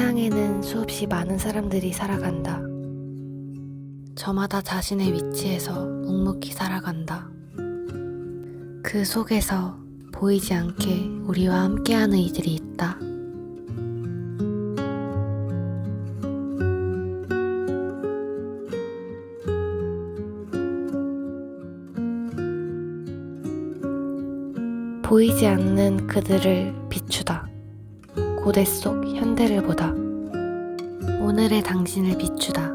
세상에는 수없이 많은 사람들이 살아간다. 저마다 자신의 위치에서 묵묵히 살아간다. 그 속에서 보이지 않게 우리와 함께하는 이들이 있다. 보이지 않는 그들을 비추다. 고대 속 현대를 보다. 오늘의 당신을 비추다.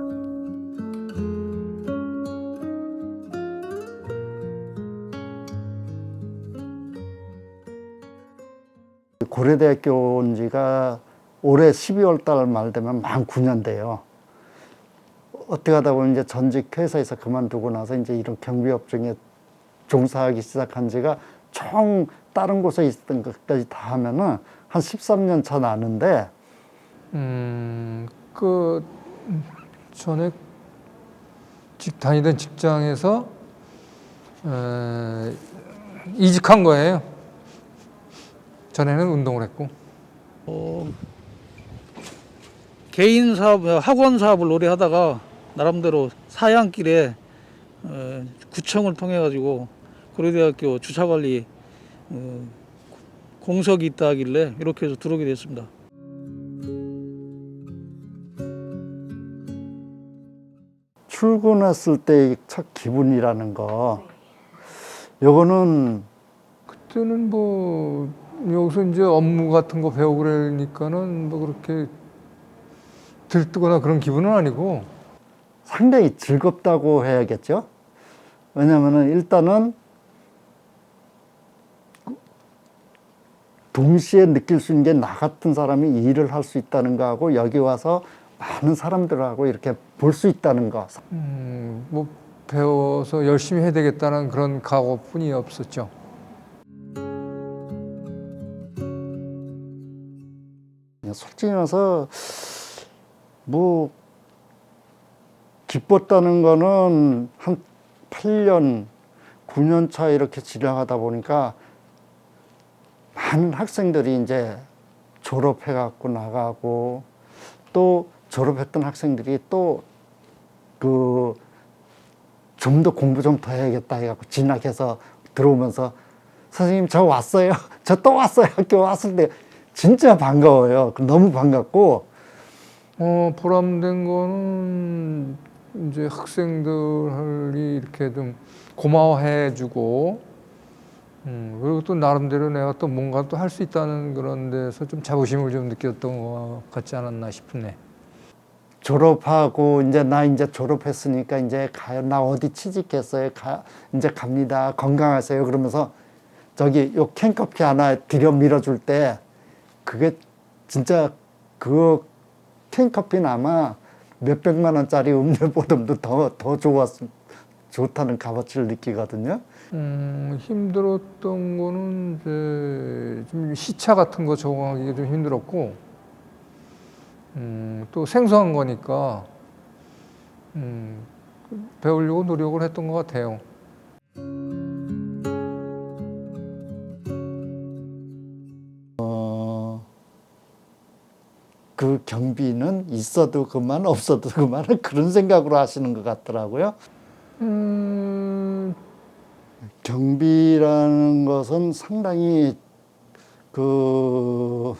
고려대학교 온 지가 올해 12월 달 말 되면 만 9년 돼요. 어떻게 하다 보면 이제 전직 회사에서 그만두고 나서 이제 이런 경비업종에 종사하기 시작한 지가 총 다른 곳에 있었던 것까지 다 하면은 한 13년 차 나는데 음, 그 전에 직 다니던 직장에서 에, 이직한 거예요. 전에는 운동을 했고. 개인 사업, 학원 사업을 오래 하다가 나름대로 사양길에 어, 구청을 통해 가지고 고려대학교 주차관리 어, 공석이 있다 하길래 이렇게 해서 들어오게 됐습니다. 출근했을 때첫 기분이라는 거 요거는 그때는 뭐 여기서 이제 업무 같은 거 배우고 그러니까는 뭐 그렇게 들뜨거나 그런 기분은 아니고 상당히 즐겁다고 해야겠죠. 왜냐면은 일단은 동시에 느낄 수 있는 게 나 같은 사람이 일을 할 수 있다는 거하고 여기 와서 많은 사람들하고 이렇게 볼 수 있다는 거. 음, 뭐 배워서 열심히 해야 되겠다는 그런 각오뿐이 없었죠. 솔직히 말해서 뭐 기뻤다는 거는 한 8년, 9년 차 이렇게 지나가다 보니까 많은 학생들이 이제 졸업해 갖고 나가고 또 졸업했던 학생들이 또 그 좀 더 공부 좀 더 해야겠다 해갖고 진학해서 들어오면서 선생님 저 왔어요. 저 또 왔어요. 학교 왔을 때 진짜 반가워요. 너무 반갑고 어, 보람된 거는 이제 학생들이 이렇게 좀 고마워해주고, 음, 그리고 또 나름대로 내가 또 뭔가 또 할 수 있다는 그런 데서 좀 자부심을 좀 느꼈던 것 같지 않았나 싶네. 졸업하고 이제 나 이제 졸업했으니까 이제 가요. 나 어디 취직했어요. 가 이제 갑니다. 건강하세요. 그러면서 저기 요 캔커피 하나 들여 밀어줄 때 그게 진짜 그 캔커피는 아마 몇백만 원짜리 음료보다도 더, 더 좋았, 좋다는 값어치를 느끼거든요. 음, 힘들었던 거는 이제 좀 시차 같은 거 적응하기가 좀 힘들었고, 음, 또 생소한 거니까, 음, 배우려고 노력을 했던 것 같아요. 그 경비는 있어도 그만 없어도 그만은 그런 생각으로 하시는 것 같더라고요. 음, 경비라는 것은 상당히 그뭐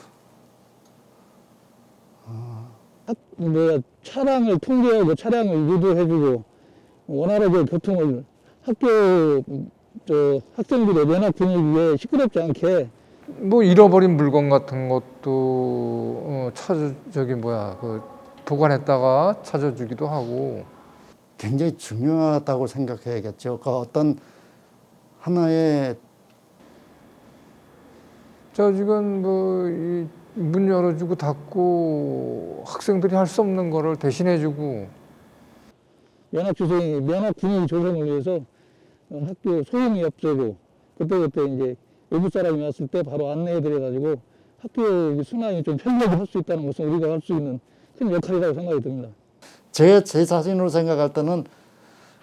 차량을 통제하고 차량을 유도해주고 원활하게 교통을 학교 저 학생들의 면학 분위기에 시끄럽지 않게 뭐 잃어버린 물건 같은 것도 어, 찾아 저기 뭐야 그 보관했다가 찾아주기도 하고 굉장히 중요하다고 생각해야겠죠. 그 어떤 하나의 저 지금 뭐문 열어주고 닫고 학생들이 할 수 없는 거를 대신해주고 면학 분위기 조성을 위해서 어, 학교 소음이 없애고 그때그때 이제 외부 사람이 왔을 때 바로 안내해드려가지고 학교 순환이 좀 편리하게 할 수 있다는 것은 우리가 할 수 있는 큰 역할이라고 생각이 듭니다. 제, 제 자신으로 생각할 때는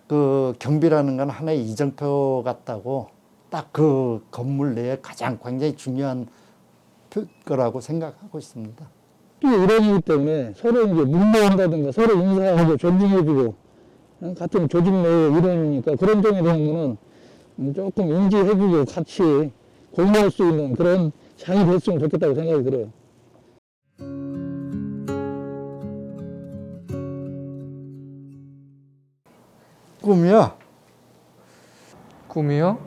그 경비라는 건 하나의 이정표 같다고 딱 그 건물 내에 가장 굉장히 중요한 표- 거라고 생각하고 있습니다. 일원이기 때문에 서로 이제 문모한다든가 서로 인사하고 존중해주고 어, 같은 조직 내의 일원이니까 그런 점에 대한 거는 음, 조금 인지해주고 같이 공유할 수 있는 그런 장이 됐으면 좋겠다고 생각이 들어요. 꿈이요. 꿈이요?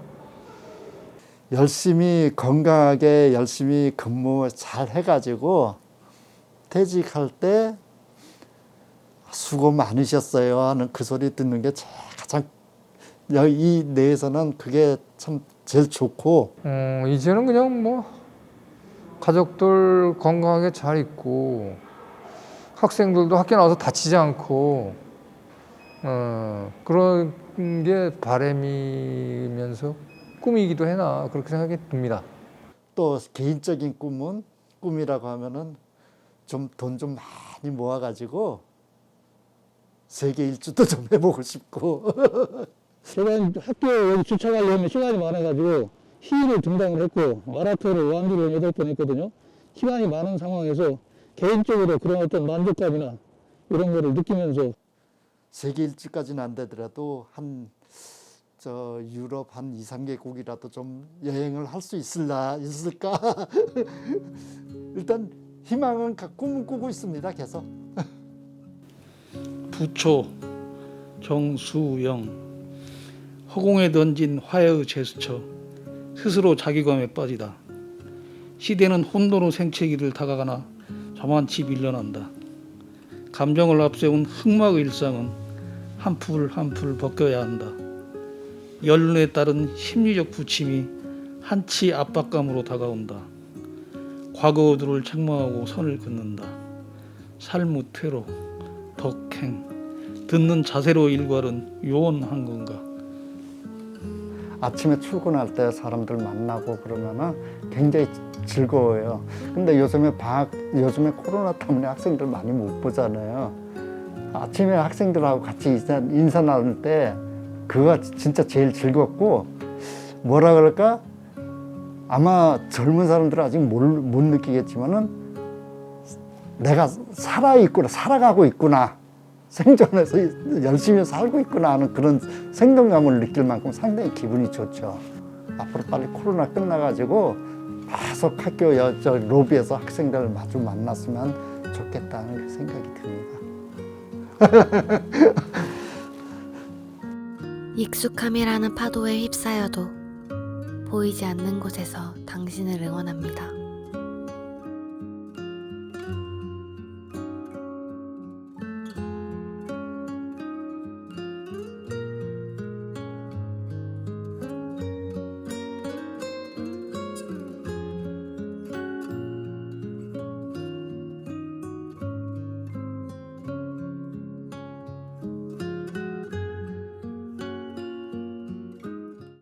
열심히 건강하게 열심히 근무 잘 해가지고 퇴직할 때 수고 많으셨어요 하는 그 소리 듣는 게 가장 여- 이 내에서는 그게 참 제일 좋고 어, 이제는 그냥 뭐 가족들 건강하게 잘 있고 학생들도 학교 나와서 다치지 않고 어, 그런 게 바람이면서 꿈이기도 해나 그렇게 생각이 듭니다. 또 개인적인 꿈은 꿈이라고 하면은 좀 돈 좀 많이 모아가지고 세계 일주도 좀 해보고 싶고 제가 학교 여기 주차하려면 시간이 많아가지고 시위를 등당을 했고 마라톤을 완주를 여덟 번 했거든요. 시간이 많은 상황에서 개인적으로 그런 어떤 만족감이나 이런 거를 느끼면서 세계 일주까지는 안 되더라도 한 저 유럽 한 2, 3개국이라도 좀 여행을 할 수 있을라 있을까? 일단 희망은 가- 꿈은 꾸고 있습니다. 계속. 부초 정수영 허공에 던진 화해의 제스처 스스로 자기감에 빠지다 시대는 혼돈의 생채기를 다가가나 저만치 밀려난다 감정을 앞세운 흑막의 일상은 한 풀 한 풀 벗겨야 한다 연륜에 따른 심리적 부침이 한치 압박감으로 다가온다 과거들을 책망하고 선을 긋는다 삶의 퇴로 덕행 듣는 자세로 일괄은 요원한 건가 아침에 출근할 때 사람들 만나고 그러면은 굉장히 즐거워요. 근데 요즘에 방학, 요즘에 코로나 때문에 학생들 많이 못 보잖아요. 아침에 학생들하고 같이 인사, 나눌 때 그거가 진짜 제일 즐겁고 뭐라 그럴까? 아마 젊은 사람들은 아직 못, 못 느끼겠지만은 내가 살아있구나, 살아가고 있구나. 생존해서 열심히 살고 있구나 하는 그런 생동감을 느낄 만큼 상당히 기분이 좋죠. 앞으로 빨리 코로나 끝나가지고 계속 학교 여, 저 로비에서 학생들 마주 만났으면 좋겠다는 생각이 듭니다. 익숙함이라는 파도에 휩싸여도 보이지 않는 곳에서 당신을 응원합니다.